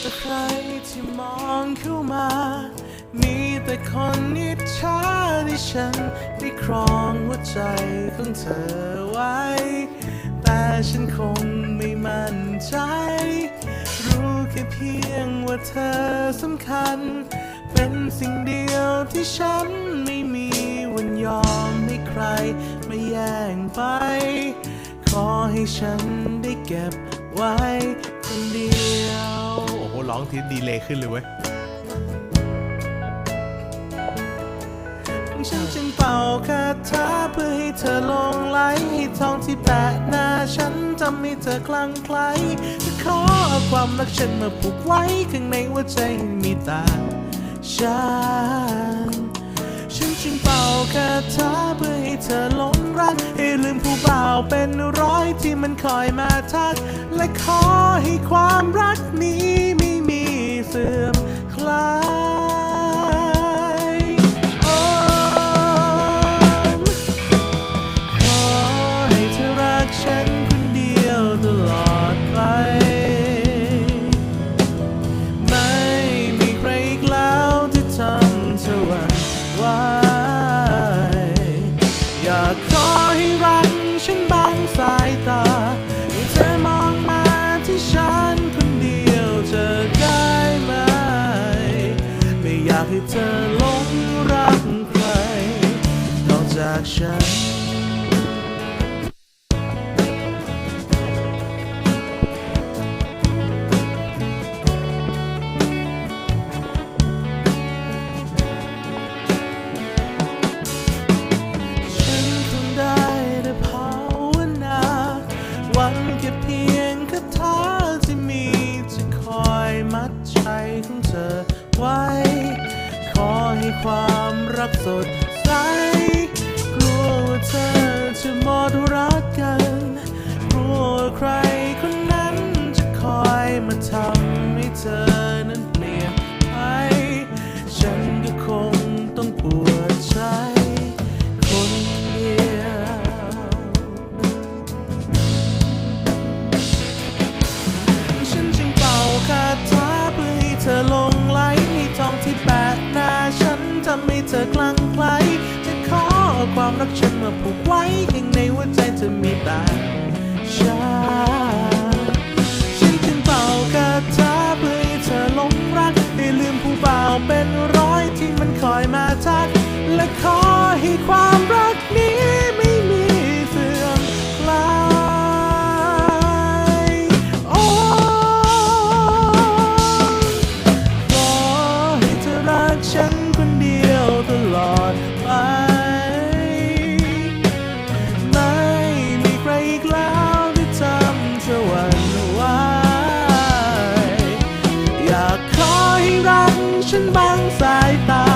แต่ใครที่มองเข้ามา มีแต่คนนิจฉาที่ฉันได้ครองหัวใจของเธอไว้ แต่ฉันคงไม่มั่นใจ รู้แค่เพียงว่าเธอสำคัญ เป็นสิ่งเดียวที่ฉันไม่มีวันยอมให้ใครมาแย่งไป ขอให้ฉันได้เก็บไว้คนเดียว โอ้โห ร้องทีดีเลยขึ้นเลยเว้ยฉันจึงเป่าคาถาเพื่อให้เธอหลงไหลให้ทองที่แปะหน้าฉันทำให้เธอคลั่งไคล้จะขอความรักฉันมาผูกไว้ข้างในหัวใจมีแตาฉันฉันจึงเป่าคาถาเพื่อให้เธอหลงรักให้ลืมผู้บ่าวเป็น มันคอยมาทัก และขอให้ความรักนี้ไม่มีเสื่อมคลายโอ้ขอให้เธอรักฉัน เธอหลงรักใครนอกจากฉัน ความรักสดใส กลัวว่าเธอจะหมดรักกัน กลัวว่าใครคนนั้นจะคอยมาทำให้เธอำให้เธอกลางไคล้จะขอความรักฉันมาผูกไว้ข้างในหัวใจเธอมีแต่ฉันฉันจึงเป่ากระทาเพื่อให้เธอหลงรักให้ลืมผู้บ่าวเป็นร้อยที่มันคอยมาทักและขอให้ความ สายตา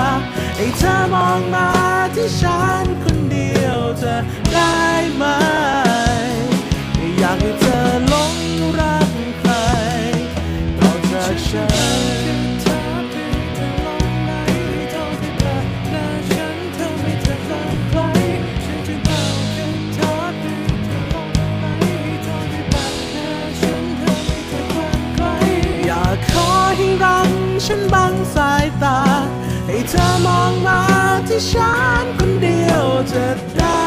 ให้เธอมองมาที่ฉันคนเดียวจะได้ไหมไอยากให้เธอหลงรักใครนอกจากฉันอยากขอให้รักฉันบังสา ฉันคนเดียวจะได้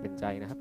เป็นใจนะครับ